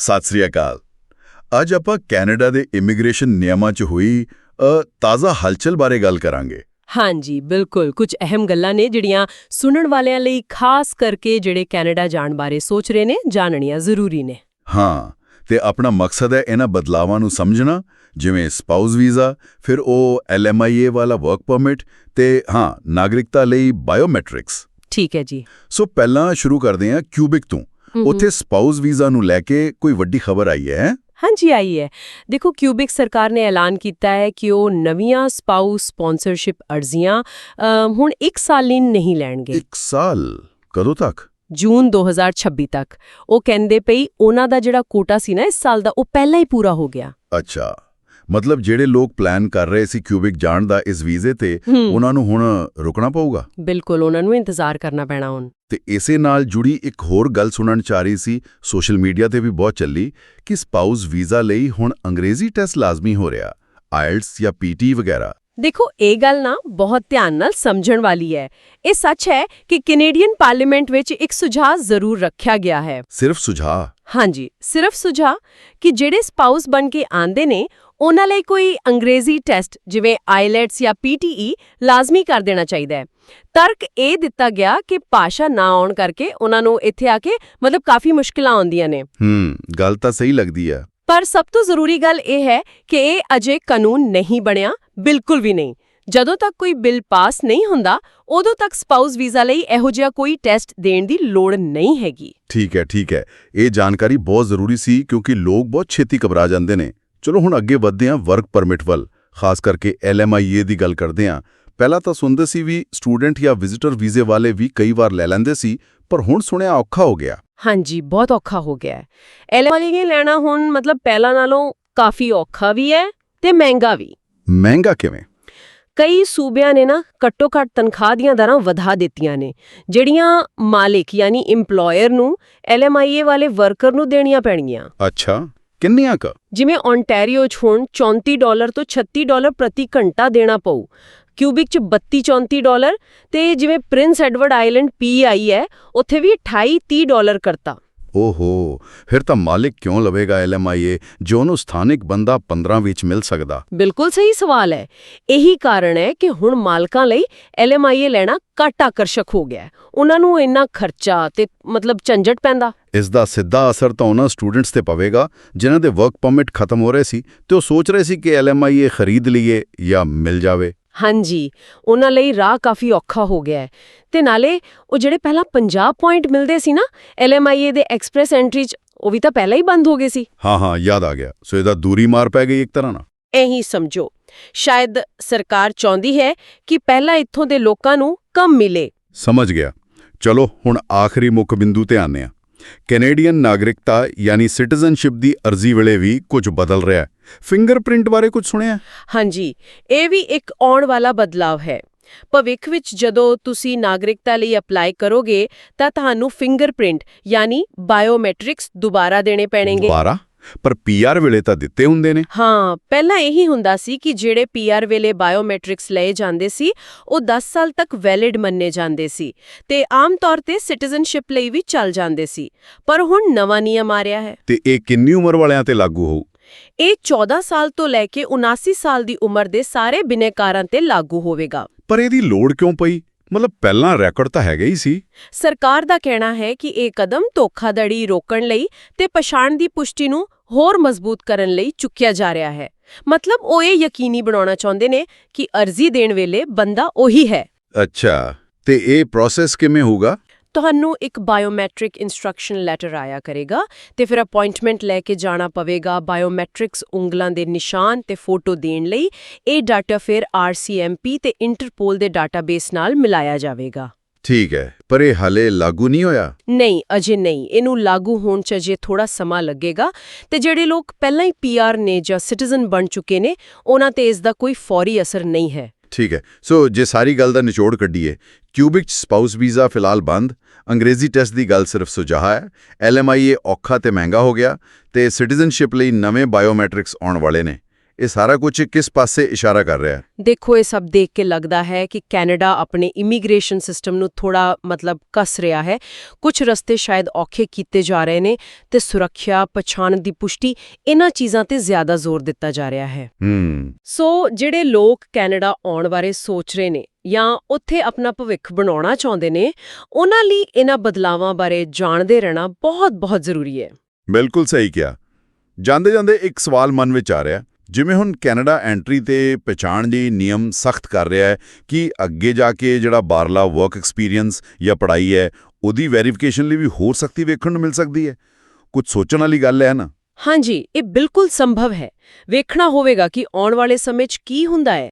ਸਤਿ ਸ੍ਰੀ ਅਕਾਲ। ਅੱਜ ਆਪਾਂ ਕੈਨੇਡਾ ਦੇ ਇਮੀਗ੍ਰੇਸ਼ਨ ਨਿਯਮਾਂ 'ਚ ਹੋਈ ਤਾਜ਼ਾ ਹਲਚਲ ਬਾਰੇ ਗੱਲ ਕਰਾਂਗੇ। ਹਾਂਜੀ ਬਿਲਕੁਲ। ਕੁਝ ਅਹਿਮ ਗੱਲਾਂ ਨੇ ਜਿਹੜੀਆਂ ਸੁਣਨ ਵਾਲਿਆਂ ਲਈ ਖਾਸ ਕਰਕੇ ਜਿਹੜੇ ਕੈਨੇਡਾ ਜਾਣ ਬਾਰੇ ਸੋਚ ਰਹੇ ਨੇ ਜਾਣਨੀਆਂ ਜ਼ਰੂਰੀ ਨੇ। ਹਾਂ ਤੇ ਆਪਣਾ ਮਕਸਦ ਹੈ ਇਹਨਾਂ ਬਦਲਾਵਾਂ ਨੂੰ ਸਮਝਣਾ ਜਿਵੇਂ ਸਪਾਊਸ ਵੀਜ਼ਾ ਫਿਰ ਉਹ ਐਲਐਮਆਈਏ ਵਾਲਾ ਵਰਕ ਪਰਮਿਟ ਤੇ ਹਾਂ ਨਾਗਰਿਕਤਾ ਲਈ ਬਾਇਓਮੈਟ੍ਰਿਕਸ। ਠੀਕ ਹੈ ਜੀ। ਸੋ ਪਹਿਲਾਂ ਸ਼ੁਰੂ ਕਰਦੇ ਹਾਂ ਕਿਊਬਿਕ ਤੋਂ। ਉੱਥੇ ਸਪਾਊਸ ਵੀਜ਼ਾ ਨੂੰ ਲੈ ਕੇ ਕੋਈ ਵੱਡੀ ਖਬਰ ਆਈ ਹੈ? ਹਾਂਜੀ ਆਈ ਹੈ। ਦੇਖੋ ਕਿਊਬਿਕ ਸਰਕਾਰ ਨੇ ਐਲਾਨ ਕੀਤਾ ਹੈ ਕਿ ਉਹ ਨਵੀਆਂ ਸਪਾਊਸ ਸਪਾਂਸਰਸ਼ਿਪ ਅਰਜ਼ੀਆਂ ਹੁਣ 1 ਸਾਲ ਲਈ ਨਹੀਂ ਲੈਣਗੇ। ਇੱਕ ਸਾਲ? ਕਦੋਂ ਤੱਕ? ਜੂਨ 2026 ਤੱਕ। ਉਹ ਕਹਿੰਦੇ ਪਈ ਉਹਨਾਂ ਦਾ ਜਿਹੜਾ ਕੋਟਾ ਸੀ ਨਾ ਇਸ ਸਾਲ ਦਾ ਉਹ ਪਹਿਲਾਂ ਹੀ ਪੂਰਾ ਹੋ ਗਿਆ। ਅੱਛਾ। ਮਤਲਬ ਜਿਹੜੇ ਲੋਕ ਪਲਾਨ ਕਰ ਰਹੇ ਸੀ ਕਿਊਬਿਕ ਜਾਣ ਦਾ ਇਸ ਵੀਜ਼ੇ ਤੇ ਉਹਨਾਂ ਨੂੰ ਹੁਣ ਰੁਕਣਾ ਪਊਗਾ? ਬਿਲਕੁਲ ਉਹਨਾਂ ਨੂੰ ਇੰਤਜ਼ਾਰ ਕਰਨਾ ਪੈਣਾ ਹੁਣ। ਤੇ ਇਸੇ ਨਾਲ ਜੁੜੀ ਇੱਕ ਹੋਰ ਗੱਲ ਸੁਣਨ ਚ ਰਹੀ ਸੀ ਸੋਸ਼ਲ ਮੀਡੀਆ ਤੇ ਵੀ ਬਹੁਤ ਚੱਲੀ ਕਿ ਸਪਾਊਸ ਵੀਜ਼ਾ ਲਈ ਹੁਣ ਅੰਗਰੇਜ਼ੀ ਟੈਸਟ ਲਾਜ਼ਮੀ ਹੋ ਰਿਹਾ ਆਇਲਟਸ ਜਾਂ ਪੀਟੀ ਵਗੈਰਾ। ਦੇਖੋ ਇਹ ਗੱਲ ਨਾ ਬਹੁਤ ਧਿਆਨ ਨਾਲ ਸਮਝਣ ਵਾਲੀ ਹੈ। ਇਹ ਸੱਚ ਹੈ ਕਿ ਕੈਨੇਡੀਅਨ ਪਾਰਲੀਮੈਂਟ ਵਿੱਚ ਇੱਕ ਸੁਝਾਅ ਜ਼ਰੂਰ ਰੱਖਿਆ ਗਿਆ ਹੈ। ਸਿਰਫ ਸੁਝਾਅ? ਹਾਂਜੀ ਸਿਰਫ ਸੁਝਾਅ ਕਿ ਜਿਹੜੇ ਸਪਾਊਸ ਬਣ ਕੇ ਆਂਦੇ ਨੇ ਉਹਨਾਂ ਲਈ ਕੋਈ ਅੰਗਰੇਜ਼ੀ ਟੈਸਟ ਜਿਵੇਂ ਆਈਲੈਟਸ ਜਾਂ ਪੀਟੀਈ ਲਾਜ਼ਮੀ ਕਰ ਦੇਣਾ ਚਾਹੀਦਾ ਹੈ। ਤਰਕ ਇਹ ਦਿੱਤਾ ਗਿਆ ਕਿ ਭਾਸ਼ਾ ਨਾ ਆਉਣ ਕਰਕੇ ਉਹਨਾਂ ਨੂੰ ਇੱਥੇ ਆ ਕੇ ਮਤਲਬ ਕਾਫੀ ਮੁਸ਼ਕਲਾਂ ਆਉਂਦੀਆਂ ਨੇ। ਹੂੰ ਗੱਲ ਤਾਂ ਸਹੀ ਲੱਗਦੀ ਹੈ ਪਰ ਸਭ ਤੋਂ ਜ਼ਰੂਰੀ ਗੱਲ ਇਹ ਹੈ ਕਿ ਇਹ ਅਜੇ ਕਾਨੂੰਨ ਨਹੀਂ ਬਣਿਆ ਬਿਲਕੁਲ ਵੀ ਨਹੀਂ। ਜਦੋਂ ਤੱਕ ਕੋਈ ਬਿੱਲ ਪਾਸ ਨਹੀਂ ਹੁੰਦਾ ਉਦੋਂ ਤੱਕ ਸਪਾਊਸ ਵੀਜ਼ਾ ਲਈ ਇਹੋ ਜਿਹਾ ਕੋਈ ਟੈਸਟ ਦੇਣ ਦੀ ਲੋੜ ਨਹੀਂ ਹੈਗੀ। ਠੀਕ ਹੈ ਠੀਕ ਹੈ। ਇਹ ਜਾਣਕਾਰੀ ਬਹੁਤ ਜ਼ਰੂਰੀ ਸੀ ਕਿਉਂਕਿ ਲੋਕ ਬਹੁਤ ਛੇਤੀ ਘਬਰਾ ਜਾਂਦੇ ਨੇ। ਚਲੋ ਹੁਣ ਅੱਗੇ ਵਧਦੇ ਹਾਂ ਵਰਕ ਪਰਮਿਟ ਵੱਲ ਖਾਸ ਕਰਕੇ ਐਲਐਮਆਈਏ ਦੀ ਗੱਲ ਕਰਦੇ ਹਾਂ। ਪਹਿਲਾਂ ਤਾਂ ਸੁਣਦੇ ਸੀ ਵੀ ਸਟੂਡੈਂਟ ਜਾਂ ਵਿਜ਼ਿਟਰ ਵੀਜ਼ੇ ਵਾਲੇ ਵੀ ਕਈ ਵਾਰ ਲੈ ਲੈਂਦੇ ਸੀ ਪਰ ਹੁਣ ਸੁਣਿਆ ਔਖਾ ਹੋ ਗਿਆ। ਹਾਂਜੀ ਬਹੁਤ ਔਖਾ ਹੋ ਗਿਆ ਹੈ। ਐਲਐਮਆਈ ਲੈਣਾ ਹੁਣ ਮਤਲਬ ਪਹਿਲਾਂ ਨਾਲੋਂ ਕਾਫੀ ਔਖਾ ਵੀ ਹੈ ਤੇ ਮਹਿੰਗਾ ਵੀ। ਮਹਿੰਗਾ ਕਿਵੇਂ? ਕਈ ਸੂਬਿਆਂ ਨੇ ਨਾ ਘੱਟੋ ਘੱਟ ਤਨਖਾਹ ਦੀਆਂ ਦਰਾਂ ਵਧਾ ਦਿੱਤੀਆਂ ਨੇ ਜਿਹੜੀਆਂ ਮਾਲਿਕ ਯਾਨੀ EMPLOYER ਨੂੰ ਐਲਐਮਆਈਏ ਵਾਲੇ ਵਰਕਰ ਨੂੰ ਦੇਣੀਆਂ ਪੈਣਗੀਆਂ। ਅੱਛਾ। ਕਿੰਨੀਆਂ ਕ? ਜਿਵੇਂ ਓਨਟਾਰੀਓ 'ਚ ਹੁਣ 34 ਡਾਲਰ ਤੋਂ 36 ਡਾਲਰ ਪ੍ਰਤੀ ਘੰਟਾ ਦੇਣਾ ਪਊ। ਕਿਊਬਿਕ 'ਚ 32 34 ਡਾਲਰ ਤੇ ਜਿਵੇਂ ਪ੍ਰਿੰਸ ਐਡਵਰਡ ਆਈਲੈਂਡ ਪੀਆਈ ਹੈ, ਉੱਥੇ ਵੀ 28 30 ਡਾਲਰ ਕਰਤਾ। ਓਹੋ ਫਿਰ ਤਾਂ ਮਾਲਿਕ ਕਿਉਂ ਲਵੇਗਾ ਐਲਐਮਆਈਏ ਜੋ ਉਹਨੂੰ ਸਥਾਨਿਕ ਬੰਦਾ 15 ਵਿੱਚ ਮਿਲ ਸਕਦਾ? ਬਿਲਕੁਲ ਸਹੀ ਸਵਾਲ ਹੈ। ਇਹੀ ਕਾਰਨ ਹੈ ਕਿ ਹੁਣ ਮਾਲਕਾਂ ਲਈ ਐਲਐਮਆਈਏ ਲੈਣਾ ਘੱਟ ਆਕਰਸ਼ਕ ਹੋ ਗਿਆ ਉਹਨਾਂ ਨੂੰ ਇੰਨਾ ਖਰਚਾ ਤੇ ਮਤਲਬ ਝੰਜਟ ਪੈਂਦਾ। ਇਸ ਦਾ ਸਿੱਧਾ ਅਸਰ ਤਾਂ ਉਹਨਾਂ ਸਟੂਡੈਂਟਸ ਤੇ ਪਵੇਗਾ ਜਿਨ੍ਹਾਂ ਦੇ ਵਰਕ ਪਰਮਿਟ ਖਤਮ ਹੋ ਰਹੇ ਸੀ ਤੇ ਉਹ ਸੋਚ ਰਹੇ ਸੀ ਕਿ ਐਲਐਮਆਈਏ ਖਰੀਦ ਲਈਏ ਜਾਂ ਮਿਲ ਜਾਵੇ। ਹਾਂਜੀ ਉਹਨਾਂ ਲਈ ਰਾਹ ਕਾਫੀ ਔਖਾ ਹੋ ਗਿਆ ਹੈ। ਤੇ ਨਾਲੇ ਉਹ ਜਿਹੜੇ ਪਹਿਲਾਂ 50 ਪੁਆਇੰਟ ਮਿਲਦੇ ਸੀ ਨਾ ਐਲਐਮਆਈਏ ਦੇ ਐਕਸਪ੍ਰੈਸ ਐਂਟਰੀ 'ਚ ਉਹ ਵੀ ਤਾਂ ਪਹਿਲਾਂ ਹੀ ਬੰਦ ਹੋ ਗਏ ਸੀ। ਹਾਂ ਹਾਂ ਯਾਦ ਆ ਗਿਆ। ਸੋ ਇਹਦਾ ਦੂਰੀ ਮਾਰ ਪੈ ਗਈ ਇੱਕ ਤਰ੍ਹਾਂ ਨਾਲ। ਇਹੀ ਸਮਝੋ। ਸ਼ਾਇਦ ਸਰਕਾਰ ਚਾਹੁੰਦੀ ਹੈ ਕਿ ਪਹਿਲਾਂ ਇੱਥੋਂ ਦੇ ਲੋਕਾਂ ਨੂੰ ਕੰਮ ਮਿਲੇ। ਸਮਝ ਗਿਆ। ਚਲੋ ਹੁਣ ਆਖਰੀ ਮੁੱਖ ਬਿੰਦੂ ਤੇ ਆਨੇ ਆ ਕੈਨੇਡੀਅਨ ਨਾਗਰਿਕਤਾ ਯਾਨੀ ਸਿਟੀਜ਼ਨਸ਼ਿਪ ਦੀ ਅਰਜ਼ੀ ਵੇਲੇ ਵੀ ਕੁਝ ਬਦਲ ਰਿਹਾ ਹੈ। ਫਿੰਗਰਪ੍ਰਿੰਟ ਬਾਰੇ ਕੁਝ ਸੁਣਿਆ? ਹਾਂਜੀ ਇਹ ਵੀ ਇੱਕ ਆਉਣ ਵਾਲਾ ਬਦਲਾਵ ਹੈ। ਭਵਿੱਖ ਵਿੱਚ ਜਦੋਂ ਤੁਸੀਂ ਨਾਗਰਿਕਤਾ ਲਈ ਅਪਲਾਈ ਕਰੋਗੇ ਤਾਂ ਤੁਹਾਨੂੰ ਫਿੰਗਰਪ੍ਰਿੰਟ ਯਾਨੀ ਬਾਇਓਮੈਟ੍ਰਿਕਸ ਦੁਬਾਰਾ ਦੇਣੇ ਪੈਣਗੇ। ਦੁਬਾਰਾ? ਪਰ ਪੀਆਰ ਵੇਲੇ ਤਾਂ ਦਿੱਤੇ ਹੁੰਦੇ ਨੇ। ਹਾਂ ਪਹਿਲਾਂ ਇਹੀ ਹੁੰਦਾ ਸੀ ਕਿ ਜਿਹੜੇ ਪੀਆਰ ਵੇਲੇ ਬਾਇਓਮੈਟ੍ਰਿਕਸ ਲਏ ਜਾਂਦੇ ਸੀ ਉਹ 10 ਸਾਲ ਤੱਕ ਵੈਲਿਡ ਮੰਨੇ ਜਾਂਦੇ ਸੀ ਤੇ ਆਮ ਤੌਰ ਤੇ ਸਿਟੀਜ਼ਨਸ਼ਿਪ ਲਈ ਵੀ ਚੱਲ ਜਾਂਦੇ ਸੀ। ਪਰ ਹੁਣ ਨਵਾਂ ਨਿਯਮ ਆ ਰਿਹਾ ਹੈ। ਤੇ ਇਹ ਕਿੰਨੀ ਉਮਰ ਵਾਲਿਆਂ ਤੇ ਲਾਗੂ ਹੋਊ? ਇਹ 14 ਸਾਲ ਤੋਂ ਲੈ ਕੇ 79 ਸਾਲ ਦੀ ਉਮਰ ਦੇ ਸਾਰੇ ਬਿਨੇਕਾਰਾਂ ਤੇ ਲਾਗੂ ਹੋਵੇਗਾ। ਪਰ ਇਹਦੀ ਲੋੜ ਕਿਉਂ ਪਈ? ਮਤਲਬ ਪਹਿਲਾਂ ਰੈਕੋਰਡ ਤਾਂ ਹੈਗਾ ਹੀ ਸੀ। ਸਰਕਾਰ ਦਾ ਕਹਿਣਾ ਹੈ ਕਿ ਇਹ ਕਦਮ ਧੋਖਾਧੜੀ ਰੋਕਣ ਲਈ ਤੇ ਪਛਾਣ ਦੀ ਪੁਸ਼ਟੀ ਨੂੰ ਹੋਰ ਮਜ਼ਬੂਤ ਕਰਨ ਲਈ ਚੁੱਕਿਆ ਜਾ ਰਿਹਾ ਹੈ। ਮਤਲਬ ਉਹ ਇਹ ਯਕੀਨੀ ਬਣਾਉਣਾ ਚਾਹੁੰਦੇ ਨੇ ਕਿ ਅਰਜ਼ੀ ਦੇਣ ਵੇਲੇ ਬੰਦਾ ਉਹੀ ਹੈ। ਅੱਛਾ ਤੇ ਇਹ ਪ੍ਰੋਸੈਸ ਕਿਵੇਂ ਹੋਊਗਾ? ਤੁਹਾਨੂੰ ਇੱਕ ਬਾਇਓਮੈਟ੍ਰਿਕ ਇਨਸਟਰਕਸ਼ਨ ਲੈਟਰ ਆਇਆ ਕਰੇਗਾ ਤੇ ਫਿਰ ਅਪਾਇੰਟਮੈਂਟ ਲੈ ਕੇ ਜਾਣਾ ਪਵੇਗਾ ਬਾਇਓਮੈਟ੍ਰਿਕਸ ਉਂਗਲਾਂ ਦੇ ਨਿਸ਼ਾਨ ਤੇ ਫੋਟੋ ਦੇਣ ਲਈ। ਇਹ ਡਾਟਾ ਫਿਰ ਆਰਸੀਐਮਪੀ ਤੇ ਇੰਟਰਪੋਲ ਦੇ ਡਾਟਾਬੇਸ ਨਾਲ ਮਿਲਾਇਆ ਜਾਵੇਗਾ। ਠੀਕ ਹੈ ਪਰ ਇਹ ਹਲੇ ਲਾਗੂ ਨਹੀਂ ਹੋਇਆ? ਨਹੀਂ ਅਜੇ ਨਹੀਂ। ਇਹਨੂੰ ਲਾਗੂ ਹੋਣ ਚ ਅਜੇ ਥੋੜਾ ਸਮਾਂ ਲੱਗੇਗਾ ਤੇ ਜਿਹੜੇ ਲੋਕ ਪਹਿਲਾਂ ਹੀ ਪੀਆਰ ਨੇ ਜਾਂ ਸਿਟੀਜ਼ਨ ਬਣ ਚੁੱਕੇ ਨੇ ਉਹਨਾਂ ਤੇ ਇਸ ਦਾ ਕੋਈ ਫੌਰੀ ਅਸਰ ਨਹੀਂ ਹੈ। ਠੀਕ ਹੈ। ਸੋ ਜੇ ਸਾਰੀ ਗੱਲ ਦਾ ਨਿਚੋੜ ਕੱਢੀਏ ਕਿਊਬਿਕ ਚ ਸਪਾਊਸ ਵੀਜ਼ਾ ਫਿਲਹਾਲ ਬੰਦ, ਅੰਗਰੇਜ਼ੀ ਟੈਸਟ ਦੀ ਗੱਲ ਸਿਰਫ ਸੁਝਾਅ ਹੈ ਐਲਐਮਆਈਏ ਔਖਾ ਤੇ ਮਹਿੰਗਾ ਹੋ ਗਿਆ ਤੇ ਸਿਟੀਜ਼ਨਸ਼ਿਪ ਲਈ ਨਵੇਂ ਬਾਇਓਮੈਟ੍ਰਿਕਸ ਆਉਣ ਵਾਲੇ ਨੇ। ਇਹ ਸਾਰਾ ਕੁਝ ਕਿਸ ਪਾਸੇ ਇਸ਼ਾਰਾ ਕਰ ਰਿਹਾ ਹੈ? ਦੇਖੋ ਇਹ ਸਭ ਦੇਖ ਕੇ ਲੱਗਦਾ ਹੈ ਕਿ ਕੈਨੇਡਾ ਆਪਣੇ ਇਮੀਗ੍ਰੇਸ਼ਨ ਸਿਸਟਮ ਨੂੰ ਥੋੜਾ ਮਤਲਬ ਕੱਸ ਰਿਹਾ ਹੈ। ਕੁਝ ਰਸਤੇ ਸ਼ਾਇਦ ਔਖੇ ਕੀਤੇ ਜਾ ਰਹੇ ਨੇ ਤੇ ਸੁਰੱਖਿਆ ਪਛਾਣ ਦੀ ਪੁਸ਼ਟੀ ਇਹਨਾਂ ਚੀਜ਼ਾਂ ਤੇ ਜ਼ਿਆਦਾ ਜ਼ੋਰ ਦਿੱਤਾ ਜਾ ਰਿਹਾ ਹੈ। ਹੂੰ। ਸੋ ਜਿਹੜੇ ਲੋਕ ਕੈਨੇਡਾ ਆਉਣ ਬਾਰੇ ਸੋਚ ਰਹੇ ਨੇ ਜਾਂ ਉੱਥੇ ਆਪਣਾ ਭਵਿੱਖ ਬਣਾਉਣਾ ਚਾਹੁੰਦੇ ਨੇ ਉਹਨਾਂ ਲਈ ਇਹਨਾਂ ਬਦਲਾਵਾਂ ਬਾਰੇ ਜਾਣਦੇ ਰਹਿਣਾ ਬਹੁਤ-ਬਹੁਤ ਜ਼ਰੂਰੀ ਹੈ। ਬਿਲਕੁਲ ਸਹੀ ਕਿਹਾ। ਜਾਂਦੇ ਜਾਂਦੇ ਇੱਕ ਸਵਾਲ ਮਨ ਵਿੱਚ ਆ ਰਿਹਾ ਜਿਵੇਂ ਹੁਣ ਕੈਨੇਡਾ ਐਂਟਰੀ ਤੇ ਪਛਾਣ ਲਈ ਨਿਯਮ ਸਖਤ ਕਰ ਰਿਹਾ ਹੈ ਕਿ ਅੱਗੇ ਜਾ ਕੇ ਜਿਹੜਾ ਬਾਹਰਲਾ ਵਰਕ ਐਕਸਪੀਰੀਅੰਸ ਜਾਂ ਪੜ੍ਹਾਈ ਹੈ, ਉਹਦੀ ਵੈਰੀਫਿਕੇਸ਼ਨ ਲਈ ਵੀ ਹੋਰ ਸਖਤੀ ਵੇਖਣ ਨੂੰ ਮਿਲ ਸਕਦੀ ਹੈ। ਕੁਝ ਸੋਚਣ ਵਾਲੀ ਗੱਲ ਹੈ ਨਾ? ਹਾਂਜੀ, ਇਹ ਬਿਲਕੁਲ ਸੰਭਵ ਹੈ। ਵੇਖਣਾ ਹੋਵੇਗਾ ਕਿ ਆਉਣ ਵਾਲੇ ਸਮੇਂ 'ਚ ਕੀ ਹੁੰਦਾ ਹੈ।